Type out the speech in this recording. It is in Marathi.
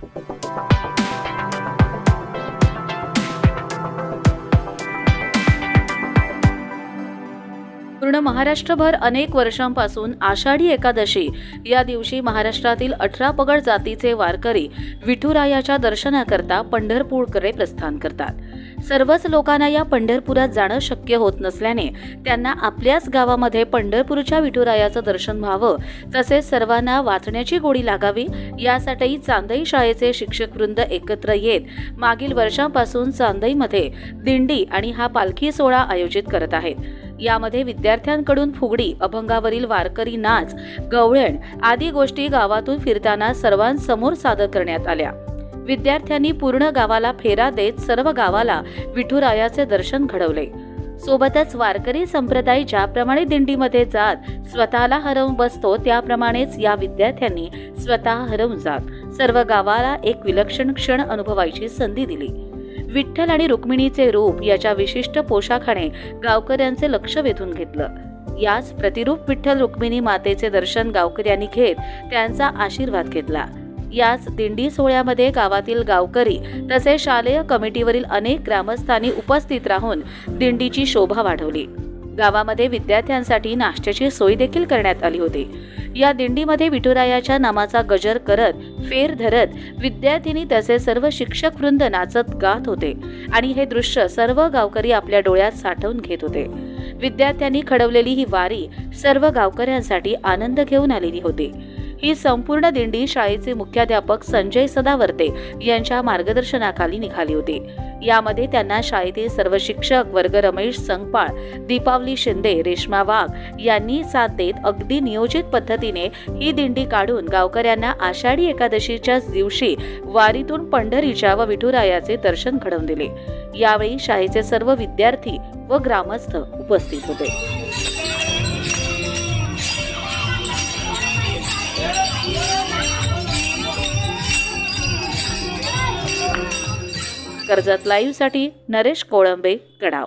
पूर्ण महाराष्ट्रभर अनेक वर्षांपासून आषाढी एकादशी. या दिवशी महाराष्ट्रातील अठरा पगड जातीचे वारकरी विठुरायाच्या दर्शनाकरता पंढरपूरकडे प्रस्थान करतात. सर्वच लोकांना या पंढरपुरात जाणं शक्य होत नसल्याने त्यांना आपल्याच गावामध्ये पंढरपूरच्या विठुरायाचं दर्शन व्हावं तसेच सर्वांना वाचण्याची गोडी लागावी यासाठी चांदई शाळेचे शिक्षक वृंद एकत्र येत मागील वर्षांपासून चांदईमध्ये दिंडी आणि हा पालखी सोहळा आयोजित करत आहेत. यामध्ये विद्यार्थ्यांकडून फुगडी अभंगावरील वारकरी नाच गवळण आदी गोष्टी गावातून फिरताना सर्वांसमोर सादर करण्यात आल्या. विद्यार्थ्यांनी पूर्ण गावाला फेरा देत सर्व गावाला विठुरायाचे दर्शन घडवले. सोबतच वारकरी संप्रदाय ज्याप्रमाणे दिंडीमध्ये जात स्वतःला हरवून बसतो त्याप्रमाणेच या विद्यार्थ्यांनी स्वतः हरवून जात सर्व गावाला एक विलक्षण क्षण अनुभवायची संधी दिली. विठ्ठल आणि रुक्मिणीचे रूप याच्या विशिष्ट पोशाखाने गावकऱ्यांचे लक्ष वेधून घेतलं. याच प्रतिरूप विठ्ठल रुक्मिणी मातेचे दर्शन गावकऱ्यांनी घेत त्यांचा आशीर्वाद घेतला. याच दिंडी सोहळ्यामध्ये गावातील गावकरी तसेच शालेय कमिटीवरील अनेक ग्रामस्थांनी उपस्थित राहून दिंडीची शोभा वाढवली. गावामध्ये विद्यार्थ्यांसाठी नाश्त्याची सोय देखील करण्यात आली होती. या दिंडीमध्ये विठुरायाच्या नामाचा गजर करत फेर धरत विद्यार्थिनी तसेच सर्व शिक्षक वृंद नाचत गात होते आणि हे दृश्य सर्व गावकरी आपल्या डोळ्यात साठवून घेत होते. विद्यार्थ्यांनी खडवलेली ही वारी सर्व गावकऱ्यांसाठी आनंद घेऊन आलेली होती. ही संपूर्ण दिंडी शाळेचे मुख्याध्यापक संजय सदावर्ते यांच्या मार्गदर्शनाखाली निघाली होती. यामध्ये त्यांना शाळेतील सर्व शिक्षक वर्ग रमेश संगपाळ दीपावली शिंदे रेश्मा वाघ यांनी साथ देत अगदी नियोजित पद्धतीने ही दिंडी काढून गावकऱ्यांना आषाढी एकादशीच्याच दिवशी वारीतून पंढरीच्या व विठुरायाचे दर्शन घडवून दिले. यावेळी शाळेचे सर्व विद्यार्थी व ग्रामस्थ उपस्थित होते. कर्जत लाईव्हसाठी नरेश कोळंबे गडाव.